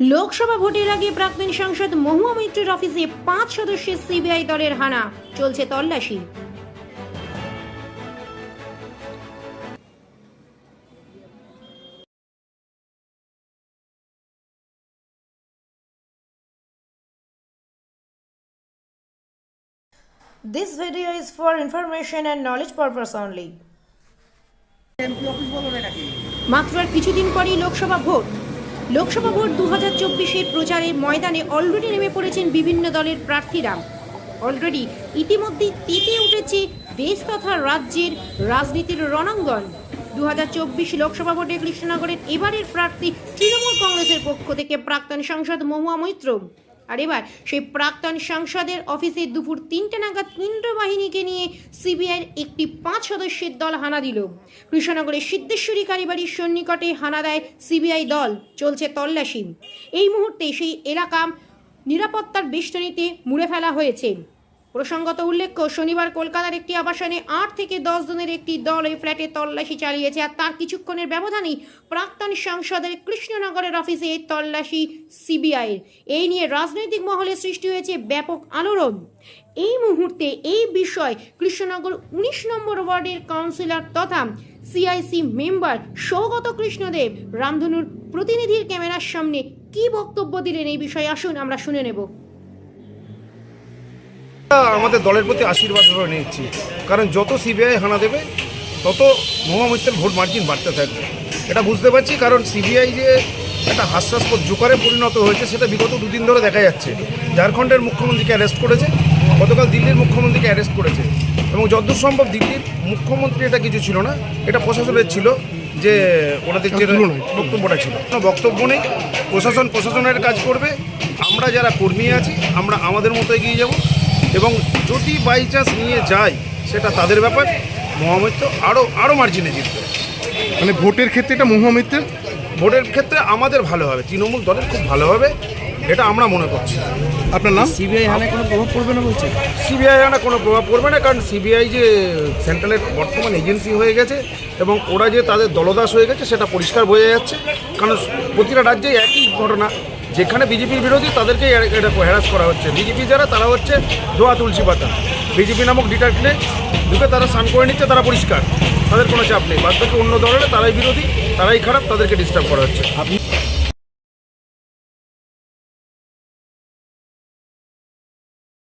লোকসভা ভোটের আগে প্রাক্তন সাংসদ মহুয়া মিত্রের অফিসে পাঁচ সদস্যের সিবিআই দলের হানা। চলছে তল্লাশি। This video is for information and knowledge purpose only. মাত্র আর কিছুদিন পরেই লোকসভা ভোট। লোকসভা ভোট দু হাজার চব্বিশের প্রচারে ময়দানে অলরেডি নেমে পড়েছেন বিভিন্ন দলের প্রার্থীরা। অলরেডি ইতিমধ্যেই তেতে উঠেছে দেশ তথা রাজ্যের রাজনীতির রণাঙ্গন। দু হাজার চব্বিশ লোকসভা ভোটে কৃষ্ণনগরের এবারের প্রার্থী তৃণমূল কংগ্রেসের পক্ষ থেকে প্রাক্তন সাংসদ মহুয়া মৈত্র আর এবার সেই প্রাক্তন সাংসদের অফিসে দুপুর তিনটে নাগাদ কেন্দ্র বাহিনীকে নিয়ে সিবিআইয়ের একটি পাঁচ সদস্যের দল হানা দিল। কৃষ্ণনগরের সিদ্ধেশ্বরী কালীবাড়ির সন্নিকটে হানা দেয় সিবিআই দল, চলছে তল্লাশি। এই মুহূর্তে সেই এলাকা নিরাপত্তার বেষ্টনীতে মুড়ে ফেলা হয়েছে। প্রসঙ্গত উল্লেখ্য, শনিবার কলকাতার একটি আবাসনে আট থেকে দশ জনের একটি দল এই ফ্ল্যাটে তল্লাশি চালিয়েছে আর তার কিছুক্ষণের ব্যবধানেই প্রাক্তন সাংসদের কৃষ্ণনগরের অফিসে এই তল্লাশি সিবিআইয়ের। এই নিয়ে রাজনৈতিক মহলে সৃষ্টি হয়েছে ব্যাপক আলোড়ন। এই মুহূর্তে এই বিষয় কৃষ্ণনগর উনিশ নম্বর ওয়ার্ডের কাউন্সিলর তথা সিআইসি মেম্বার সৌগত কৃষ্ণদেব, রামধনুর প্রতিনিধির ক্যামেরার সামনে কি বক্তব্য দিলেন এই বিষয়ে আসুন, আমরা শুনে নেব। আমাদের দলের প্রতি আশীর্বাদ ধরে নিচ্ছি। কারণ যত সিবিআই হানা দেবে তত মহামিত্রের ভোট মার্জিন বাড়তে থাকবে। এটা বুঝতে পারছি কারণ সিবিআই যে একটা হাস্যাস্পদ জোকারে পরিণত হয়েছে সেটা বিগত দুদিন ধরে দেখা যাচ্ছে। ঝাড়খণ্ডের মুখ্যমন্ত্রীকে অ্যারেস্ট করেছে গতকাল দিল্লির মুখ্যমন্ত্রীকে অ্যারেস্ট করেছে। এবং যতদূর সম্ভব দিল্লির মুখ্যমন্ত্রী এটা কিছু ছিল না এটা প্রশাসনের ছিল যে ওনাদের যে বক্তব্যটা ছিল। কোনো বক্তব্য নেই প্রশাসন প্রশাসনের কাজ করবে আমরা যারা কর্মী আছি আমরা আমাদের মতো এগিয়ে যাব। এবং যদি বাই চান্স নিয়ে যায় সেটা তাদের ব্যাপার। মহামিত্র আরও আরও মার্জিনে জিতবে। মানে ভোটের ক্ষেত্রে এটা মহামিত্রের? ভোটের ক্ষেত্রে আমাদের ভালো হবে তৃণমূল দলের খুব ভালো হবে এটা আমরা মনে করছি। আপনার নাম? সিবিআই হানে কোনো প্রভাব পড়বে না বলছে সিবিআই আনা কোনো প্রভাব পড়বে না কারণ সিবিআই যে সেন্ট্রালের বর্তমান এজেন্সি হয়ে গেছে এবং ওরা যে তাদের দলদাস হয়ে গেছে সেটা পরিষ্কার বোঝা যাচ্ছে। কারণ প্রতিটা রাজ্যে একই ঘটনা। যেখানে বিজেপির বিরোধী তাদেরকে এটা হ্যারাস করা হচ্ছে। বিজেপি যারা তারা হচ্ছে ধোয়া তুলসী পাতা। বিজেপি নামক ডিটারক্টে ঢুকে তারা স্নান করে নিচ্ছে তারা পরিষ্কার। তাদের কোনো চাপ নেই। বাদ অন্য দলের তারাই বিরোধী তারাই খারাপ তাদেরকে ডিস্টার্ব করা হচ্ছে। আপনি